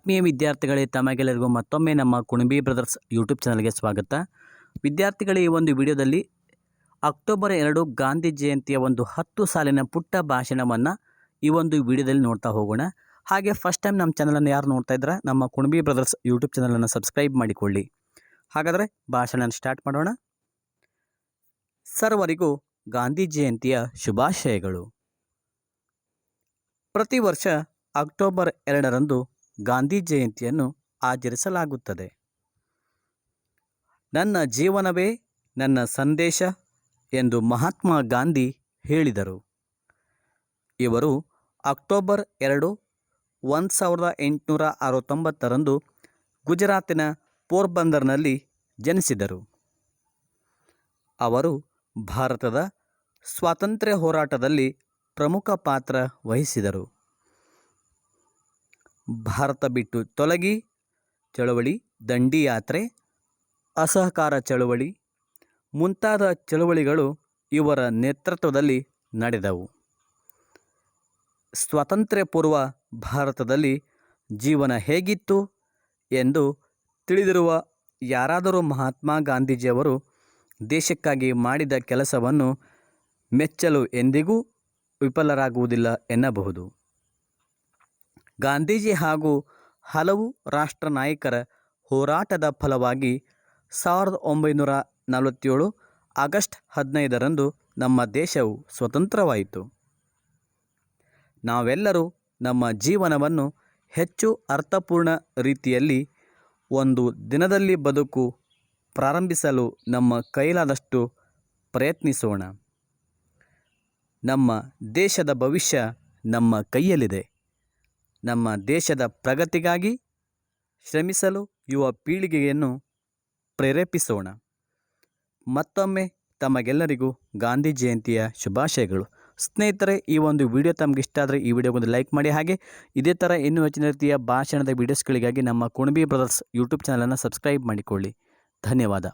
ಆತ್ಮೀಯ ವಿದ್ಯಾರ್ಥಿಗಳೇ, ತಮಗೆಲ್ಲರಿಗೂ ಮತ್ತೊಮ್ಮೆ ನಮ್ಮ ಕುಣಬಿ ಬ್ರದರ್ಸ್ ಯೂಟ್ಯೂಬ್ ಚಾನಲ್ಗೆ ಸ್ವಾಗತ. ವಿದ್ಯಾರ್ಥಿಗಳೇ, ಈ ಒಂದು ವಿಡಿಯೋದಲ್ಲಿ ಅಕ್ಟೋಬರ್ ಎರಡು ಗಾಂಧಿ ಜಯಂತಿಯ ಒಂದು ಹತ್ತು ಸಾಲಿನ ಪುಟ್ಟ ಭಾಷಣವನ್ನು ಈ ಒಂದು ವಿಡಿಯೋದಲ್ಲಿ ನೋಡ್ತಾ ಹೋಗೋಣ. ಹಾಗೆ ಫಸ್ಟ್ ಟೈಮ್ ನಮ್ಮ ಚಾನಲನ್ನು ಯಾರು ನೋಡ್ತಾ ಇದ್ದೀರಾ ನಮ್ಮ ಕುಣಬಿ ಬ್ರದರ್ಸ್ ಯೂಟ್ಯೂಬ್ ಚಾನಲನ್ನು ಸಬ್ಸ್ಕ್ರೈಬ್ ಮಾಡಿಕೊಳ್ಳಿ. ಹಾಗಾದರೆ ಭಾಷಣ ಸ್ಟಾರ್ಟ್ ಮಾಡೋಣ. ಸರ್ವರಿಗೂ ಗಾಂಧಿ ಜಯಂತಿಯ ಶುಭಾಶಯಗಳು. ಪ್ರತಿ ವರ್ಷ ಅಕ್ಟೋಬರ್ ಎರಡರಂದು ಗಾಂಧಿ ಜಯಂತಿಯನ್ನು ಆಚರಿಸಲಾಗುತ್ತದೆ. ನನ್ನ ಜೀವನವೇ ನನ್ನ ಸಂದೇಶ ಎಂದು ಮಹಾತ್ಮ ಗಾಂಧಿ ಹೇಳಿದರು. ಇವರು ಅಕ್ಟೋಬರ್ ಎರಡು, ಒಂದು ಸಾವಿರದ ಎಂಟುನೂರ ಅರವತ್ತೊಂಬತ್ತರಂದು ಗುಜರಾತಿನ ಪೋರ್ಬಂದರ್ನಲ್ಲಿ ಜನಿಸಿದರು. ಅವರು ಭಾರತದ ಸ್ವಾತಂತ್ರ್ಯ ಹೋರಾಟದಲ್ಲಿ ಪ್ರಮುಖ ಪಾತ್ರ ವಹಿಸಿದರು. ಭಾರತ ಬಿಟ್ಟು ತೊಲಗಿ ಚಳವಳಿ, ದಂಡಿಯಾತ್ರೆ, ಅಸಹಕಾರ ಚಳವಳಿ ಮುಂತಾದ ಚಳವಳಿಗಳು ಇವರ ನೇತೃತ್ವದಲ್ಲಿ ನಡೆದವು. ಸ್ವಾತಂತ್ರ್ಯ ಪೂರ್ವ ಭಾರತದಲ್ಲಿ ಜೀವನ ಹೇಗಿತ್ತು ಎಂದು ತಿಳಿದಿರುವ ಯಾರಾದರೂ ಮಹಾತ್ಮ ಗಾಂಧೀಜಿಯವರು ದೇಶಕ್ಕಾಗಿ ಮಾಡಿದ ಕೆಲಸವನ್ನು ಮೆಚ್ಚಲು ಎಂದಿಗೂ ವಿಫಲರಾಗುವುದಿಲ್ಲ ಎನ್ನಬಹುದು. ಗಾಂಧೀಜಿ ಹಾಗೂ ಹಲವು ರಾಷ್ಟ್ರ ನಾಯಕರ ಹೋರಾಟದ ಫಲವಾಗಿ ಸಾವಿರದ ಒಂಬೈನೂರ ನಲವತ್ತೇಳು ಆಗಸ್ಟ್ ಹದಿನೈದರಂದು ನಮ್ಮ ದೇಶವು ಸ್ವತಂತ್ರವಾಯಿತು. ನಾವೆಲ್ಲರೂ ನಮ್ಮ ಜೀವನವನ್ನು ಹೆಚ್ಚು ಅರ್ಥಪೂರ್ಣ ರೀತಿಯಲ್ಲಿ ಒಂದು ದಿನದಲ್ಲಿ ಬದುಕು ಪ್ರಾರಂಭಿಸಲು ನಮ್ಮ ಕೈಲಾದಷ್ಟು ಪ್ರಯತ್ನಿಸೋಣ. ನಮ್ಮ ದೇಶದ ಭವಿಷ್ಯ ನಮ್ಮ ಕೈಯಲ್ಲಿದೆ. ನಮ್ಮ ದೇಶದ ಪ್ರಗತಿಗಾಗಿ ಶ್ರಮಿಸಲು ಯುವ ಪೀಳಿಗೆಯನ್ನು ಪ್ರೇರೇಪಿಸೋಣ. ಮತ್ತೊಮ್ಮೆ ತಮಗೆಲ್ಲರಿಗೂ ಗಾಂಧಿ ಜಯಂತಿಯ ಶುಭಾಶಯಗಳು. ಸ್ನೇಹಿತರೆ, ಈ ಒಂದು ವಿಡಿಯೋ ತಮಗೆ ಇಷ್ಟ ಆದರೆ ಈ ವಿಡಿಯೋಗೊಂದು ಲೈಕ್ ಮಾಡಿ. ಹಾಗೆ ಇದೇ ಥರ ಇನ್ನೂ ಹೆಚ್ಚಿನ ರೀತಿಯ ಭಾಷಣದ ವೀಡಿಯೋಸ್ಗಳಿಗಾಗಿ ನಮ್ಮ ಕುಣಬಿ ಬ್ರದರ್ಸ್ ಯೂಟ್ಯೂಬ್ ಚಾನಲನ್ನು ಸಬ್ಸ್ಕ್ರೈಬ್ ಮಾಡಿಕೊಳ್ಳಿ. ಧನ್ಯವಾದ.